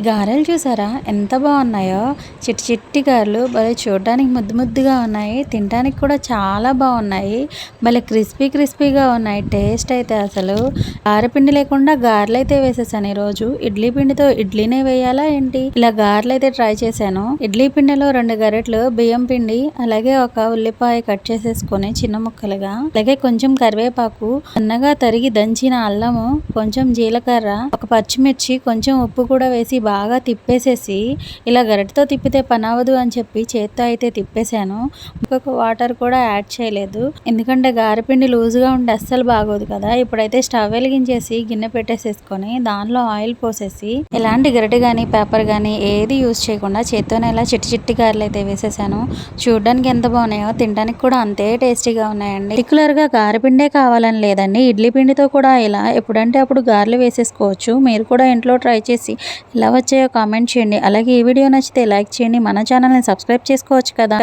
గారెలు చూసారా? ఎంత బాగున్నాయో. చిట్టి చిట్టి గారెలు భలే చూడడానికి ముద్దు ముద్దుగా ఉన్నాయి. తినడానికి కూడా చాలా బాగున్నాయి. భలే క్రిస్పీ క్రిస్పీగా ఉన్నాయి. టేస్ట్ అయితే అసలు. గారెపిండి లేకుండా గారెలు అయితే వేసేసాను ఈరోజు. ఇడ్లీ పిండితో ఇడ్లీనే వేయాలా ఏంటి? ఇలా గారెలు అయితే ట్రై చేశాను. ఇడ్లీ పిండిలో రెండు గరెట్లు బియ్యం పిండి అలాగే ఒక ఉల్లిపాయ కట్ చేసేసుకొని చిన్న ముక్కలుగా అలాగే కొంచెం కరివేపాకు సన్నగా తరిగి దంచిన అల్లము కొంచెం జీలకర్ర ఒక పచ్చిమిర్చి కొంచెం ఉప్పు కూడా వేసి బాగా తిప్పేసేసి ఇలా గరిటతో తిప్పితే పనవదు అని చెప్పి చేత్తో అయితే తిప్పేశాను. ఇంకొక వాటర్ కూడా యాడ్ చేయలేదు. ఎందుకంటే గారెపిండి లూజ్గా ఉంటే అస్సలు బాగోదు కదా. ఇప్పుడైతే స్టవ్ వెలిగించేసి గిన్నె పెట్టేసేసుకొని దానిలో ఆయిల్ పోసేసి ఎలాంటి గరిటె కానీ పేపర్ కానీ ఏది యూజ్ చేయకుండా చేత్తోనే ఇలా చిట్టి చిట్టి గారెలు అయితే వేసేసాను. చూడడానికి ఎంత బాగున్నాయో తినడానికి కూడా అంతే టేస్టీగా ఉన్నాయండి. పర్టికులర్గా గారెపిండే కావాలని లేదండి. ఇడ్లీ పిండితో కూడా ఇలా ఎప్పుడంటే అప్పుడు గారెలు వేసేసుకోవచ్చు. మీరు కూడా ఇంట్లో ట్రై చేసి ఇలా ఎలా వచ్చాయో కామెంట్ చేయండి. అలాగే ఈ వీడియో నచ్చితే లైక్ చేయండి. మన ఛానల్ని సబ్స్క్రైబ్ చేసుకోవచ్చు కదా.